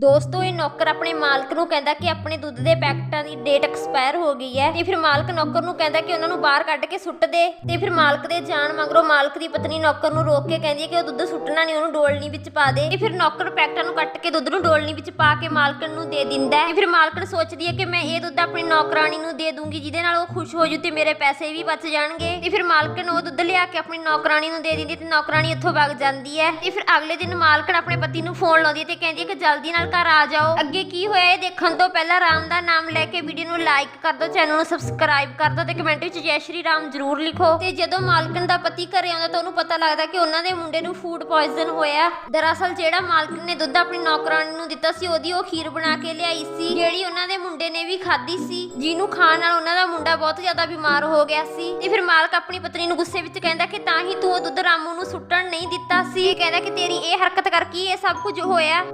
ਦੋਸਤੋ, ਇਹ ਨੌਕਰ ਆਪਣੇ ਮਾਲਕ ਨੂੰ ਕਹਿੰਦਾ ਕਿ ਆਪਣੇ ਦੁੱਧ ਦੇ ਪੈਕਟਾਂ ਦੀ ਡੇਟ ਐਕਸਪਾਇਰ ਹੋ ਗਈ ਹੈ। ਤੇ ਫਿਰ ਮਾਲਕ ਨੌਕਰ ਨੂੰ ਕਹਿੰਦਾ ਕਿ ਉਹਨਾਂ ਨੂੰ ਬਾਹਰ ਕੱਢ ਕੇ ਸੁੱਟ ਦੇ। ਤੇ ਫਿਰ ਮਾਲਕ ਦੇ ਜਾਣ ਮਗਰੋਂ ਮਾਲਕ ਦੀ ਪਤਨੀ ਨੌਕਰ ਨੂੰ ਰੋਕ ਕੇ ਕਹਿੰਦੀ ਹੈ ਕਿ ਉਹ ਦੁੱਧ ਸੁੱਟਣਾ ਨਹੀਂ, ਉਹਨੂੰ ਡੋਲਣੀ ਵਿੱਚ ਪਾ ਦੇ। ਤੇ ਫਿਰ ਨੌਕਰ ਪੈਕਟਾਂ ਨੂੰ ਕੱਟ ਕੇ ਦੁੱਧ ਨੂੰ ਡੋਲਣੀ ਵਿੱਚ ਪਾ ਕੇ ਮਾਲਕਣ ਨੂੰ ਦੇ ਦਿੰਦਾ ਹੈ। ਤੇ ਫਿਰ ਮਾਲਕਣ ਸੋਚਦੀ ਹੈ ਕਿ ਮੈਂ ਇਹ ਦੁੱਧ ਆਪਣੀ ਨੌਕਰਾਣੀ ਨੂੰ ਦੇ ਦੂੰਗੀ, ਜਿਹਦੇ ਨਾਲ ਉਹ ਖੁਸ਼ ਹੋ ਜੂ ਤੇ ਮੇਰੇ ਪੈਸੇ ਵੀ ਬਚ ਜਾਣਗੇ। ਤੇ ਫਿਰ ਮਾਲਕਣ ਉਹ ਦੁੱਧ ਲਿਆ ਕੇ ਆਪਣੀ ਨੌਕਰਾਣੀ ਨੂੰ ਦੇ ਦਿੰਦੀ ਤੇ ਨੌਕਰਾਣੀ ਇੱਥੋਂ ਵਗ ਜਾਂਦੀ ਹੈ। ਤੇ ਫਿਰ ਅਗਲੇ ਦਿਨ ਮਾਲਕਣ ਆਪਣੇ ਪਤੀ ਨੂੰ ਫੋਨ ਲਾਉਂਦੀ ਹੈ ਤੇ ਕਹਿੰਦੀ ਹੈ ਕਿ ਜਲਦੀ ਨਾਲ ਘਰ ਆ ਜਾਓ। ਅੱਗੇ ਕੀ ਹੋਇਆ ਇਹ ਦੇਖਣ ਤੋਂ ਪਹਿਲਾਂ ਰਾਮ ਦਾ ਨਾਮ ਲੈ ਕੇ ਵੀਡੀਓ ਨੂੰ ਲਾਈਕ ਕਰ ਦਿਓ, ਚੈਨਲ ਨੂੰ ਸਬਸਕ੍ਰਾਈਬ ਕਰ ਦਿਓ ਤੇ ਕਮੈਂਟ ਵਿੱਚ ਜੈ ਸ਼੍ਰੀ ਰਾਮ ਜ਼ਰੂਰ ਲਿਖੋ। ਤੇ ਜਦੋਂ ਮਾਲਕਣ ਦਾ ਪਤੀ ਘਰੇ ਆਉਂਦਾ ਤਾਂ ਉਹਨੂੰ ਪਤਾ ਲੱਗਦਾ ਕਿ ਉਹਨਾਂ ਦੇ ਮੁੰਡੇ ਨੂੰ ਫੂਡ ਪੋਇਜ਼ਨ ਹੋਇਆ। ਦਰਅਸਲ ਜਿਹੜਾ ਮਾਲਕਣ ਨੇ ਦੁੱਧ ਆਪਣੀ ਨੌਕਰਾਨੀ ਨੂੰ ਦਿੱਤਾ ਸੀ, ਉਹਦੀ ਉਹ ਖੀਰ ਬਣਾ ਕੇ ਲਿਆਈ ਸੀ, ਜਿਹੜੀ ਉਹਨਾਂ ਦੇ ਮੁੰਡੇ ਨੇ ਵੀ ਖਾਧੀ ਸੀ। ਜਿਹਨੂੰ ਖਾਣ ਨਾਲ ਉਹਨਾਂ ਦਾ ਮੁੰਡਾ ਬਹੁਤ ਜ਼ਿਆਦਾ ਬਿਮਾਰ ਹੋ ਗਿਆ ਸੀ। ਤੇ ਫਿਰ ਮਾਲਕ ਆਪਣੀ ਪਤਨੀ ਨੂੰ ਗੁੱਸੇ ਵਿੱਚ ਕਹਿੰਦਾ ਕਿ ਤਾਂ ਹੀ ਤੂੰ ਉਹ ਦੁੱਧ ਰਾਮੂ ਨੂੰ ਸੁੱਟਣ ਨਹੀਂ ਦਿੱਤਾ ਸੀ। ਕਹਿੰਦਾ ਕਿ ਤੇਰੀ ਇਹ ਹਰਕਤ ਕਰਕੇ ਹੀ ਇਹ ਸਭ ਕੁਝ ਹੋਇਆ।